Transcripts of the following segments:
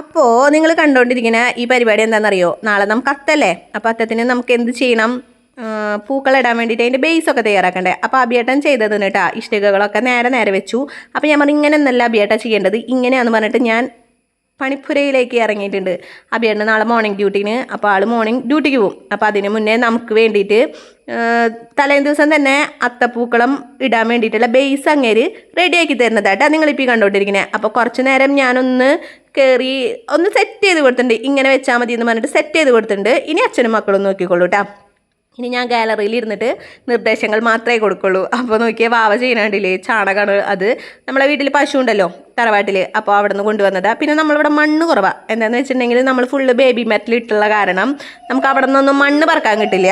അപ്പോൾ നിങ്ങൾ കണ്ടുകൊണ്ടിരിക്കുന്ന ഈ പരിപാടി എന്താണെന്നറിയോ? നാളെ നമുക്ക് അത്തല്ലേ അപ്പോൾ അത്തത്തിന് നമുക്ക് എന്ത് ചെയ്യണം? പൂക്കളിടാൻ വേണ്ടിയിട്ട് അതിന്റെ ബേസൊക്കെ തയ്യാറാക്കണ്ടേ. അപ്പോൾ അബിയേട്ടൻ ചെയ്തത് കേട്ടോ ഇഷ്ടികകളൊക്കെ നേരെ നേരെ വെച്ചു. അപ്പോൾ ഞാൻ പറഞ്ഞു ഇങ്ങനെ എന്നല്ല അബിയേട്ട ചെയ്യേണ്ടത്. ഇങ്ങനെയാണെന്ന് പറഞ്ഞിട്ട് ഞാൻ പണിപ്പുരയിലേക്ക് ഇറങ്ങിയിട്ടുണ്ട്. അഭിയേട്ടൻ നാളെ മോർണിംഗ് ഡ്യൂട്ടിന് അപ്പോൾ ആൾ മോർണിംഗ് ഡ്യൂട്ടിക്ക് പോകും. അപ്പോൾ അതിന് മുന്നേ നമുക്ക് വേണ്ടിയിട്ട് തലേ ദിവസം തന്നെ അത്തപ്പൂക്കളം ഇടാൻ വേണ്ടിയിട്ടുള്ള ബേസ് അങ്ങേര് റെഡിയാക്കി തരുന്നതായിട്ടാണ് നിങ്ങളിപ്പോൾ കണ്ടുകൊണ്ടിരിക്കുന്നത് അപ്പോൾ കുറച്ച് നേരം ഞാനൊന്ന് കയറി ഒന്ന് സെറ്റ് ചെയ്ത് കൊടുത്തിട്ടുണ്ട്. ഇങ്ങനെ വെച്ചാൽ മതി എന്ന് പറഞ്ഞിട്ട് സെറ്റ് ചെയ്ത് കൊടുത്തിട്ടുണ്ട്. ഇനി അച്ഛനും മക്കളും നോക്കിക്കോളൂ കേട്ടോ ഇനി ഞാൻ ഗാലറിയിൽ ഇരുന്നിട്ട് നിർദ്ദേശങ്ങൾ മാത്രമേ കൊടുക്കുള്ളൂ. അപ്പോൾ നോക്കിയാൽ വാവ ചെയ്യണണ്ടില്ലേ? ചാണകമാണ് അത്. നമ്മളെ വീട്ടിൽ പശു ഉണ്ടല്ലോ തറവാട്ടിൽ അപ്പോൾ അവിടെ നിന്ന് കൊണ്ടുവന്നതാണ് പിന്നെ നമ്മളിവിടെ മണ്ണ് കുറവാണ് എന്താണെന്ന് വെച്ചിട്ടുണ്ടെങ്കിൽ നമ്മൾ ഫുള്ള് ബേബി മെറ്റൽ ഇട്ടുള്ള കാരണം നമുക്ക് അവിടെ നിന്നൊന്നും മണ്ണ് പറക്കാൻ കിട്ടില്ല.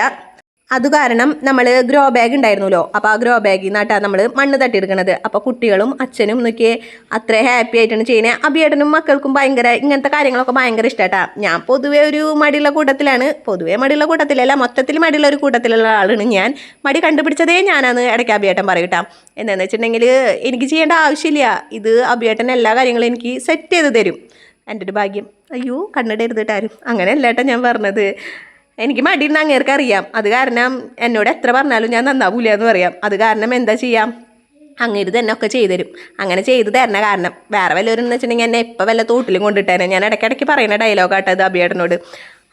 അത് കാരണം നമ്മൾ ഗ്രോ ബാഗ് ഉണ്ടായിരുന്നല്ലോ. അപ്പോൾ ആ ഗ്രോ ബാഗിൽ നിന്നാട്ടാണ് നമ്മൾ മണ്ണ് തട്ടിയെടുക്കണത്. അപ്പോൾ കുട്ടികളും അച്ഛനും നോക്കിയേ അത്ര ഹാപ്പി ആയിട്ടാണ് ചെയ്യുന്നത് അഭിയേട്ടനും മക്കൾക്കും ഭയങ്കര ഇങ്ങനത്തെ കാര്യങ്ങളൊക്കെ ഭയങ്കര ഇഷ്ടമാട്ടാ ഞാൻ പൊതുവേ ഒരു മടിയുള്ള കൂട്ടത്തിലാണ്. പൊതുവേ മടിയുള്ള കൂട്ടത്തിലല്ല മൊത്തത്തിൽ മടിയുള്ള ഒരു കൂട്ടത്തിലുള്ള ആളാണ് ഞാൻ. മടി കണ്ടുപിടിച്ചതേ ഞാനാണ് ഇടയ്ക്ക് അഭിയേട്ടൻ പറയൂട്ടാ. എന്താണെന്ന് വെച്ചിട്ടുണ്ടെങ്കിൽ എനിക്ക് ചെയ്യേണ്ട ആവശ്യമില്ല. ഇത് അഭിയേട്ടൻ എല്ലാ കാര്യങ്ങളും എനിക്ക് സെറ്റ് ചെയ്ത് തരും. എന്റെ ഒരു ഭാഗ്യം. അയ്യോ കണ്ണിടരുതിട്ടാരും അങ്ങനെയല്ലേട്ടാ ഞാൻ പറഞ്ഞത്. എനിക്ക് മടിയുന്ന അങ്ങേർക്ക് അറിയാം. അത് കാരണം എന്നോട് എത്ര പറഞ്ഞാലും ഞാൻ നന്നാവൂല എന്ന് പറയാം. അത് കാരണം എന്താ ചെയ്യാം? അങ്ങേര് തന്നെ ഒക്കെ ചെയ്തുതരും. അങ്ങനെ ചെയ്തു തരണ കാരണം വേറെ വല്ലവരും എന്ന് വെച്ചിട്ടുണ്ടെങ്കിൽ എന്നെ എപ്പോൾ വല്ല തോട്ടിലും കൊണ്ടിട്ടേനെ. ഞാൻ ഇടയ്ക്കിടയ്ക്ക് പറയുന്ന ഡയലോഗാട്ടോ ഇത് അഭിയേട്ടനോട്.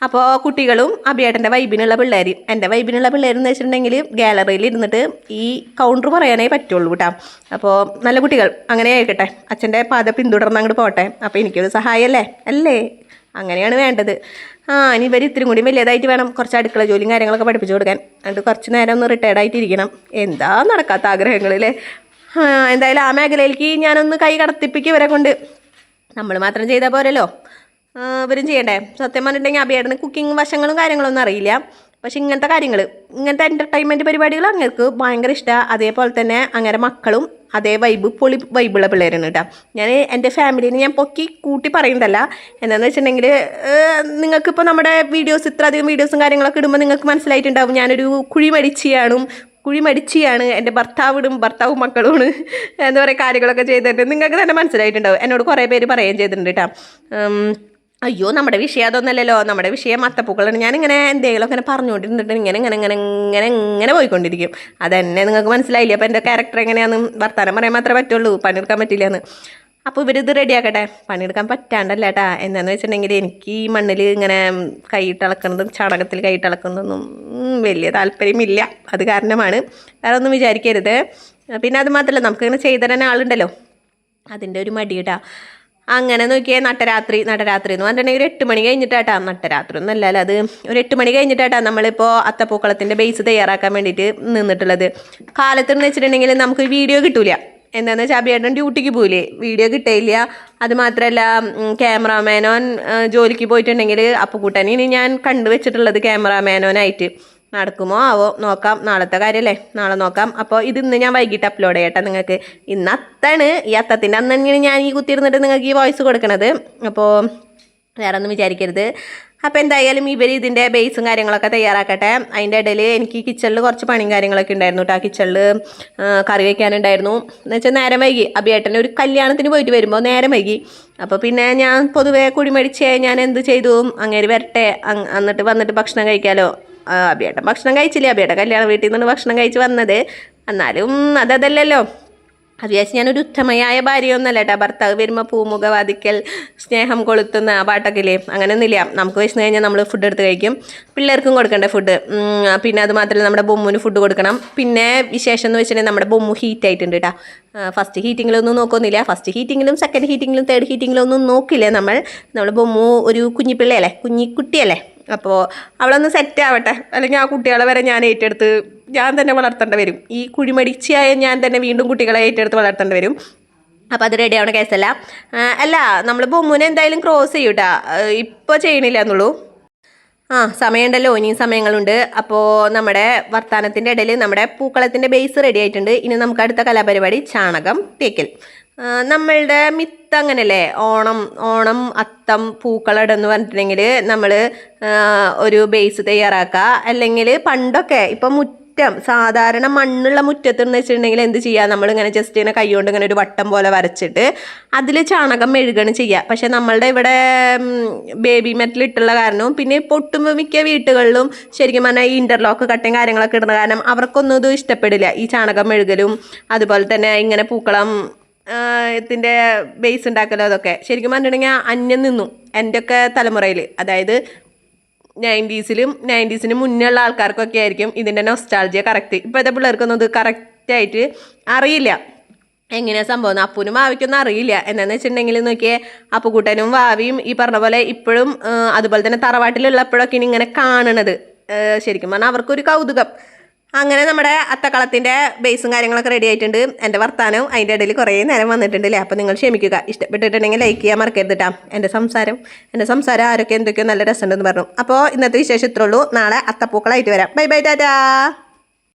അപ്പോൾ കുട്ടികളും അഭിയേട്ടന്റെ വൈബിനുള്ള പിള്ളേർ എന്റെ വൈബിനുള്ള പിള്ളേരെന്ന് വെച്ചിട്ടുണ്ടെങ്കിൽ ഗാലറിയിൽ ഇരുന്നിട്ട് ഈ കൗണ്ടർ പറയാനേ പറ്റുള്ളൂ കേട്ടോ അപ്പോൾ നല്ല കുട്ടികൾ. അങ്ങനെ ആയിക്കട്ടെ. അച്ഛന്റെ പാത പിന്തുടർന്ന് അങ്ങോട്ട് പോട്ടെ. അപ്പോൾ എനിക്കൊരു സഹായമല്ലേ അല്ലേ? അങ്ങനെയാണ് വേണ്ടത്. ആ ഇനി ഇവർ ഇത്തിരി കൂടി വലിയതായിട്ട് വേണം കുറച്ച് അടുക്കള ജോലിയും കാര്യങ്ങളൊക്കെ പഠിപ്പിച്ചു കൊടുക്കാൻ. എന്നിട്ട് കുറച്ച് നേരം ഒന്ന് റിട്ടയർഡ് ആയിട്ടിരിക്കണം. എന്താ നടക്കാത്ത ആഗ്രഹങ്ങളില്ലേ എന്തായാലും ആ മേഖലയിലേക്ക് ഞാനൊന്ന് കൈ കടത്തിപ്പിക്കും ഇവരെ കൊണ്ട്. നമ്മൾ മാത്രം ചെയ്താൽ പോരല്ലോ. ഇവരും ചെയ്യണ്ടേ? സത്യം പറഞ്ഞിട്ടുണ്ടെങ്കിൽ അഭിയേട്ടന് കുക്കിംഗ് വശങ്ങളും കാര്യങ്ങളൊന്നും അറിയില്ല. പക്ഷെ ഇങ്ങനത്തെ കാര്യങ്ങൾ ഇങ്ങനത്തെ എന്റർടൈൻമെന്റ് പരിപാടികൾ അങ്ങേർക്ക് ഭയങ്കര ഇഷ്ടമാണ് അതേപോലെ തന്നെ അങ്ങനെ മക്കളും അതേ വൈബ് പൊളി വൈബുള്ള പിള്ളേരാണ് കേട്ടോ. ഞാൻ എന്റെ ഫാമിലീനെ ഞാൻ പൊക്കി കൂട്ടി പറയുന്നതല്ല. എന്താണെന്ന് വെച്ചിട്ടുണ്ടെങ്കിൽ നിങ്ങൾക്കിപ്പോൾ നമ്മുടെ വീഡിയോസ് ഇത്ര അധികം വീഡിയോസും കാര്യങ്ങളൊക്കെ ഇടുമ്പോൾ നിങ്ങൾക്ക് മനസ്സിലായിട്ടുണ്ടാവും. ഞാനൊരു കുഴി മടിച്ചിയാണും കുഴി മടിച്ചിയാണ് എന്റെ ഭർത്താവിടും ഭർത്താവും മക്കളുമാണ് എന്താ പറയുക കാര്യങ്ങളൊക്കെ ചെയ്തിട്ടുണ്ട് നിങ്ങൾക്ക് തന്നെ മനസ്സിലായിട്ടുണ്ടാവും. എന്നോട് കുറേ പേര് പറയുകയും ചെയ്തിട്ടുണ്ട് കേട്ടോ. അയ്യോ നമ്മുടെ വിഷയം അതൊന്നല്ലല്ലോ. നമ്മുടെ വിഷയം അത്തപ്പൂക്കളാണ്. ഞാനിങ്ങനെ എന്തെങ്കിലും ഇങ്ങനെ പറഞ്ഞുകൊണ്ടിരുന്നിട്ട് ഇങ്ങനെ ഇങ്ങനെ ഇങ്ങനെ ഇങ്ങനെ ഇങ്ങനെ പോയിക്കൊണ്ടിരിക്കും. അതെന്നെ നിങ്ങൾക്ക് മനസ്സിലായില്ല? അപ്പോൾ എന്റെ ക്യാരക്ടർ എങ്ങനെയാണെന്ന് വർത്താനം പറയാൻ മാത്രമേ പറ്റുള്ളൂ. പണിയെടുക്കാൻ പറ്റില്ല എന്ന് അപ്പോൾ ഇവരിത് റെഡിയാക്കട്ടെ പണിയെടുക്കാൻ പറ്റാണ്ടല്ല കേട്ടാ എന്താണെന്ന് വെച്ചിട്ടുണ്ടെങ്കിൽ എനിക്ക് ഈ മണ്ണിൽ ഇങ്ങനെ കൈയിട്ടിളക്കുന്നതും ചാണകത്തിൽ കൈയിട്ടിളക്കുന്നതൊന്നും വലിയ താല്പര്യമില്ല. അത് കാരണമാണ്. വേറെ ഒന്നും വിചാരിക്കരുത്. പിന്നെ അത് മാത്രമല്ല നമുക്കിങ്ങനെ ചെയ്തു തരാൻ ആളുണ്ടല്ലോ. അതിന്റെ ഒരു മടിയിട്ടാ. അങ്ങനെ നോക്കിയാൽ നട്ടരാത്രി നട്ടരാത്രി എന്ന് പറഞ്ഞിട്ടുണ്ടെങ്കിൽ ഒരു എട്ട് മണി കഴിഞ്ഞിട്ടാട്ടാ നട്ടരാത്രി. ഒന്നല്ല അല്ല അത് ഒരു എട്ട് മണി കഴിഞ്ഞിട്ടാട്ടാ നമ്മളിപ്പോൾ അത്തപ്പൂക്കളത്തിന്റെ ബേസ് തയ്യാറാക്കാൻ വേണ്ടിയിട്ട് നിന്നിട്ടുള്ളത്. കാലത്ത് എന്ന് വെച്ചിട്ടുണ്ടെങ്കിൽ നമുക്ക് വീഡിയോ കിട്ടൂല. എന്താണെന്ന് വെച്ചാൽ അഭിയേട്ടൻ ഡ്യൂട്ടിക്ക് പോയില്ലേ വീഡിയോ കിട്ടയില്ല. അത് മാത്രമല്ല ക്യാമറാമാനോൻ ജോലിക്ക് പോയിട്ടുണ്ടെങ്കിൽ അപ്പുക്കുട്ടനെ ഇനി ഞാൻ കണ്ടുവച്ചിട്ടുള്ളത് ക്യാമറാമാനോനായിട്ട് നടക്കുമോ? ആവോ? നോക്കാം. നാളത്തെ കാര്യമല്ലേ നാളെ നോക്കാം. അപ്പോൾ ഇത് ഇന്ന് ഞാൻ വൈകിട്ട് അപ്ലോഡ് ചെയ്യട്ടെ നിങ്ങൾക്ക്. ഇന്ന് അത്താണ്. ഈ അത്തത്തിന്റെ അന്ന് തന്നെയാണ് ഞാൻ ഈ കുത്തിയിരുന്നിട്ട് നിങ്ങൾക്ക് ഈ വോയിസ് കൊടുക്കണത്. അപ്പോൾ വേറെ ഒന്നും വിചാരിക്കരുത്. അപ്പോൾ എന്തായാലും ഇവർ ഇതിന്റെ ബേസും കാര്യങ്ങളൊക്കെ തയ്യാറാക്കട്ടെ. അതിന്റെ ഇടയിൽ എനിക്ക് കിച്ചണിൽ കുറച്ച് പണിയും കാര്യങ്ങളൊക്കെ ഉണ്ടായിരുന്നു കേട്ടോ ആ കിച്ചണിൽ കറി വയ്ക്കാനുണ്ടായിരുന്നു എന്ന് വെച്ചാൽ നേരം വൈകി. അഭിയേട്ടൻ ഒരു കല്യാണത്തിന് പോയിട്ട് വരുമ്പോൾ നേരം വൈകി. അപ്പോൾ പിന്നെ ഞാൻ പൊതുവേ കുടിമടിച്ച് ഞാൻ എന്ത് ചെയ്തു? അങ്ങേര് വരട്ടെ. എന്നിട്ട് വന്നിട്ട് ഭക്ഷണം കഴിക്കാമല്ലോ ആ, അഭിയേട്ടൻ ഭക്ഷണം കഴിച്ചില്ല? അബിയേട്ടൻ കല്യാണ വീട്ടിൽ നിന്നാണ് ഭക്ഷണം കഴിച്ച് വന്നത്. എന്നാലും അതല്ലല്ലോ. അത് വിചാരിച്ച് ഞാനൊരു ഉത്തമയായ ഭാര്യയൊന്നല്ല കേട്ടോ. ഭർത്താവ് വരുമ്പോൾ പൂമുഖവാദിക്കൽ സ്നേഹം കൊളുത്തുന്ന ആ പാട്ടൊക്കെ അങ്ങനെയൊന്നുമില്ല. നമുക്ക് വിശന്ന് കഴിഞ്ഞാൽ നമ്മൾ ഫുഡ് എടുത്ത് കഴിക്കും. പിള്ളേർക്കും കൊടുക്കേണ്ട ഫുഡ് പിന്നെ അത് മാത്രമല്ല നമ്മുടെ ബൊമ്മുന് ഫുഡ് കൊടുക്കണം. പിന്നെ വിശേഷം എന്ന് വെച്ചിട്ടുണ്ടെങ്കിൽ നമ്മുടെ ബൊമ്മു ഹീറ്റ് ആയിട്ടുണ്ട് കേട്ടോ. ഫസ്റ്റ് ഹീറ്റിങ്ങിലൊന്നും നോക്കുന്നില്ല ഫസ്റ്റ് ഹീറ്റിങ്ങിലും സെക്കൻഡ് ഹീറ്റിങ്ങിലും തേർഡ് ഹീറ്റിങ്ങിലും ഒന്നും നോക്കില്ല നമ്മൾ? നമ്മുടെ ബൊമ്മു ഒരു കുഞ്ഞിപ്പിള്ളയല്ലേ? കുഞ്ഞിക്കുട്ടിയല്ലേ? അപ്പോൾ അവളൊന്ന് സെറ്റ് ആവട്ടെ. അല്ലെങ്കിൽ ആ കുട്ടികളെ വരെ ഞാൻ ഏറ്റെടുത്ത് ഞാൻ തന്നെ വളർത്തേണ്ടി വരും. ഈ കുഴിമടിച്ചായ ഞാൻ തന്നെ വീണ്ടും കുട്ടികളെ ഏറ്റെടുത്ത് വളർത്തേണ്ടി വരും. അപ്പോൾ അത് റെഡി ആവണ കേസല്ല അല്ല. നമ്മൾ ബൊമ്മുനെ എന്തായാലും ക്രോസ് ചെയ്യൂട്ടാ. ഇപ്പോൾ ചെയ്യണില്ല എന്നുള്ളൂ. ആ സമയമുണ്ടല്ലോ. ഇനിയും സമയങ്ങളുണ്ട്. അപ്പോൾ നമ്മുടെ വർത്തമാനത്തിന്റെ ഇടയിൽ നമ്മുടെ പൂക്കളത്തിന്റെ ബേസ് റെഡി ആയിട്ടുണ്ട്. ഇനി നമുക്ക് അടുത്ത കലാപരിപാടി ചാണകം തേക്കൽ. നമ്മളുടെ മിത്ത് അങ്ങനല്ലേ? ഓണം ഓണം അത്തം പൂക്കളടം എന്ന് പറഞ്ഞിട്ടുണ്ടെങ്കിൽ നമ്മൾ ഒരു ബേസ് തയ്യാറാക്കുക അല്ലെങ്കിൽ പണ്ടൊക്കെ ഇപ്പം മുറ്റം സാധാരണ മണ്ണുള്ള മുറ്റത്ത് എന്ന് വെച്ചിട്ടുണ്ടെങ്കിൽ എന്ത് ചെയ്യുക നമ്മളിങ്ങനെ ജസ്റ്റ് ഇങ്ങനെ കൈകൊണ്ട് ഇങ്ങനെ ഒരു വട്ടം പോലെ വരച്ചിട്ട് അതിൽ ചാണകം മെഴുകണം ചെയ്യുക പക്ഷെ നമ്മളുടെ ഇവിടെ ബേബി മെറ്റൽ ഇട്ടുള്ള കാരണവും പിന്നെ ഇപ്പോൾ ഒട്ടുമിക്ക വീട്ടുകളിലും ശരിക്കും പറഞ്ഞാൽ ഈ ഇന്റർലോക്ക് കട്ടയും കാര്യങ്ങളൊക്കെ ഇടുന്ന കാരണം അവർക്കൊന്നും ഇത് ഇഷ്ടപ്പെടില്ല. ഈ ചാണകം മെഴുകലും അതുപോലെ തന്നെ ഇങ്ങനെ പൂക്കളം ത്തിന്റെ ബേസ് ഉണ്ടാക്കലോ അതൊക്കെ. ശരിക്കും പറഞ്ഞിട്ടുണ്ടെങ്കിൽ അന്യം നിന്നു എന്റെയൊക്കെ തലമുറയിൽ അതായത് നയന്റീസിലും നയന്റീസിന് മുന്നേ ഉള്ള ആൾക്കാർക്കൊക്കെ ആയിരിക്കും ഇതിന്റെ നൊസ്റ്റാൾജിയ കറക്റ്റ് ഇപ്പോഴത്തെ പിള്ളേർക്കൊന്നും ഇത് കറക്റ്റായിട്ട് അറിയില്ല. എങ്ങനെയാണ് സംഭവം? അപ്പൂനും വാവിക്കൊന്നും അറിയില്ല. എന്താണെന്ന് വെച്ചിട്ടുണ്ടെങ്കിൽ നോക്കിയേ അപ്പുക്കുട്ടനും വാവിയും ഈ പറഞ്ഞ പോലെ ഇപ്പോഴും അതുപോലെ തന്നെ തറവാട്ടിലുള്ളപ്പോഴൊക്കെ ഇങ്ങനെ കാണണത്. ശരിക്കും പറഞ്ഞാൽ അവർക്കൊരു കൗതുകം. അങ്ങനെ നമ്മുടെ അത്തക്കളത്തിന്റെ ബേസും കാര്യങ്ങളൊക്കെ റെഡി ആയിട്ടുണ്ട്. എന്റെ വർത്താനവും അതിന്റെ ഇടയിൽ കുറേ നേരം വന്നിട്ടുണ്ട് അല്ലേ അപ്പോൾ നിങ്ങൾ ക്ഷമിക്കുക. ഇഷ്ടപ്പെട്ടിട്ടുണ്ടെങ്കിൽ ലൈക്ക് ചെയ്യാൻ മറക്കരുത് കേട്ടോ എന്റെ സംസാരം എന്റെ സംസാരം ആരൊക്കെ എന്തൊക്കെയോ നല്ല രസമുണ്ടെന്ന് പറഞ്ഞു. അപ്പോൾ ഇന്നത്തെ വിശേഷം ഇത്രയുള്ളൂ നാളെ അത്തപ്പൂക്കളായിട്ട് വരാം. Bye bye tata.